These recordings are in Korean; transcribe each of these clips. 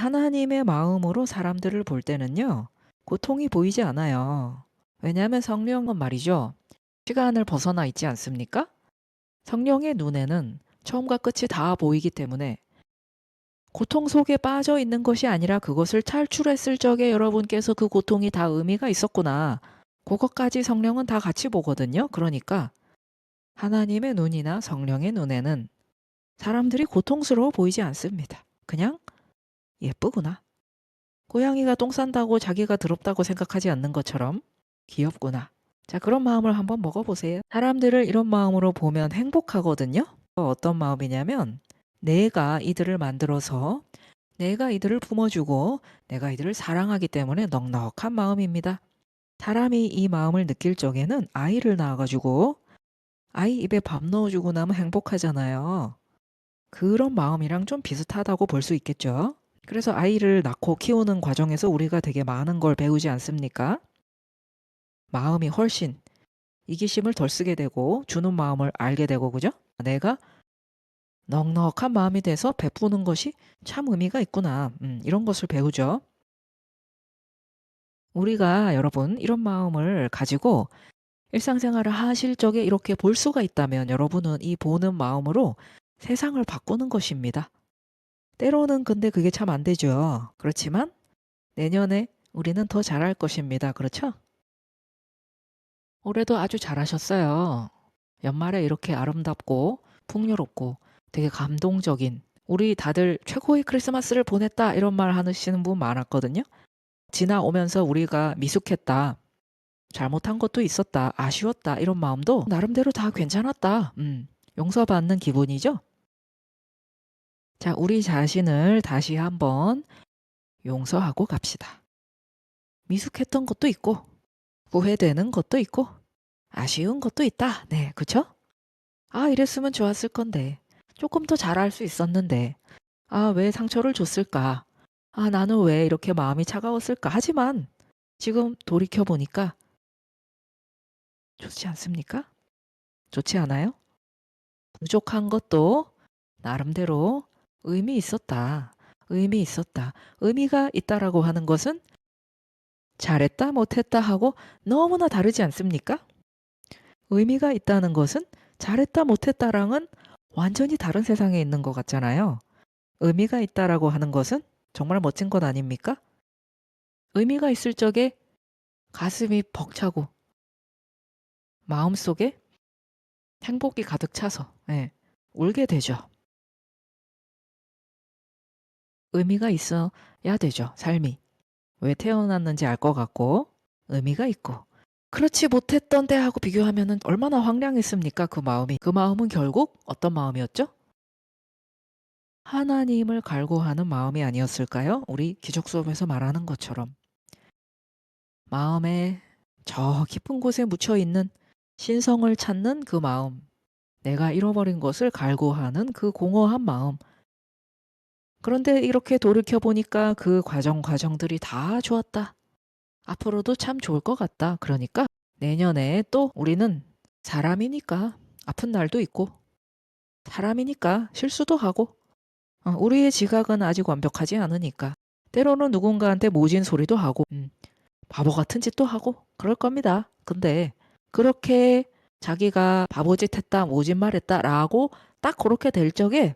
하나님의 마음으로 사람들을 볼 때는요. 고통이 보이지 않아요. 왜냐하면 성령은 말이죠. 시간을 벗어나 있지 않습니까? 성령의 눈에는 처음과 끝이 다 보이기 때문에 고통 속에 빠져 있는 것이 아니라 그것을 탈출했을 적에 여러분께서 그 고통이 다 의미가 있었구나. 그것까지 성령은 다 같이 보거든요. 그러니까 하나님의 눈이나 성령의 눈에는 사람들이 고통스러워 보이지 않습니다. 그냥 예쁘구나. 고양이가 똥 싼다고 자기가 더럽다고 생각하지 않는 것처럼 귀엽구나. 자, 그런 마음을 한번 먹어보세요. 사람들을 이런 마음으로 보면 행복하거든요. 어떤 마음이냐면 내가 이들을 만들어서 내가 이들을 품어주고 내가 이들을 사랑하기 때문에 넉넉한 마음입니다. 사람이 이 마음을 느낄 적에는 아이를 낳아가지고 아이 입에 밥 넣어주고 나면 행복하잖아요. 그런 마음이랑 좀 비슷하다고 볼 수 있겠죠. 그래서 아이를 낳고 키우는 과정에서 우리가 되게 많은 걸 배우지 않습니까? 마음이 훨씬 이기심을 덜 쓰게 되고 주는 마음을 알게 되고 그죠? 내가 넉넉한 마음이 돼서 베푸는 것이 참 의미가 있구나. 음, 이런 것을 배우죠. 우리가 여러분 이런 마음을 가지고 일상생활을 하실 적에 이렇게 볼 수가 있다면 여러분은 이 보는 마음으로 세상을 바꾸는 것입니다. 때로는 근데 그게 참 안 되죠. 그렇지만 내년에 우리는 더 잘할 것입니다. 그렇죠? 올해도 아주 잘하셨어요. 연말에 이렇게 아름답고 풍요롭고 되게 감동적인 우리 다들 최고의 크리스마스를 보냈다 이런 말 하시는 분 많았거든요. 지나오면서 우리가 미숙했다. 잘못한 것도 있었다. 아쉬웠다. 이런 마음도 나름대로 다 괜찮았다. 음, 용서받는 기분이죠. 자, 우리 자신을 다시 한번 용서하고 갑시다. 미숙했던 것도 있고, 후회되는 것도 있고, 아쉬운 것도 있다. 네, 그쵸? 아, 이랬으면 좋았을 건데. 조금 더 잘할 수 있었는데. 아, 왜 상처를 줬을까? 아, 나는 왜 이렇게 마음이 차가웠을까? 하지만 지금 돌이켜보니까 좋지 않습니까? 좋지 않아요? 부족한 것도 나름대로 의미 있었다. 의미 있었다. 의미가 있다라고 하는 것은 잘했다, 못했다 하고 너무나 다르지 않습니까? 의미가 있다는 것은 잘했다, 못했다랑은 완전히 다른 세상에 있는 것 같잖아요. 의미가 있다라고 하는 것은 정말 멋진 것 아닙니까? 의미가 있을 적에 가슴이 벅차고 마음속에 행복이 가득 차서 예, 울게 되죠. 의미가 있어야 되죠, 삶이. 왜 태어났는지 알 것 같고 의미가 있고 그렇지 못했던 때하고 비교하면 얼마나 황량했습니까? 그 마음이. 그 마음은 결국 어떤 마음이었죠? 하나님을 갈구하는 마음이 아니었을까요? 우리 기적 수업에서 말하는 것처럼. 마음에 저 깊은 곳에 묻혀 있는 신성을 찾는 그 마음. 내가 잃어버린 것을 갈구하는 그 공허한 마음. 그런데 이렇게 돌이켜 보니까 그 과정 과정들이 다 좋았다. 앞으로도 참 좋을 것 같다. 그러니까 내년에 또 우리는 사람이니까 아픈 날도 있고 사람이니까 실수도 하고 어, 우리의 지각은 아직 완벽하지 않으니까 때로는 누군가한테 모진 소리도 하고 음, 바보 같은 짓도 하고 그럴 겁니다. 근데 그렇게 자기가 바보짓 했다, 모진 말 했다 라고 딱 그렇게 될 적에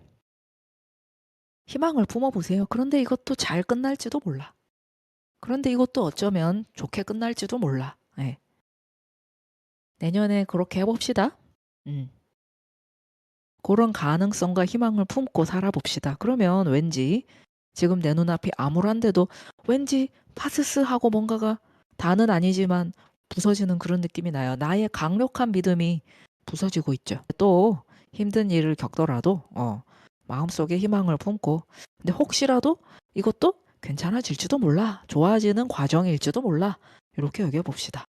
희망을 품어보세요. 그런데 이것도 잘 끝날지도 몰라. 그런데 이것도 어쩌면 좋게 끝날지도 몰라. 예. 내년에 그렇게 해봅시다. 음. 그런 가능성과 희망을 품고 살아봅시다. 그러면 왠지 지금 내 눈앞이 암울한데도 왠지 파스스하고 뭔가가 다는 아니지만 부서지는 그런 느낌이 나요. 나의 강력한 믿음이 부서지고 있죠. 또 힘든 일을 겪더라도 어, 마음속에 희망을 품고 근데 혹시라도 이것도 괜찮아질지도 몰라. 좋아지는 과정일지도 몰라. 이렇게 여겨봅시다.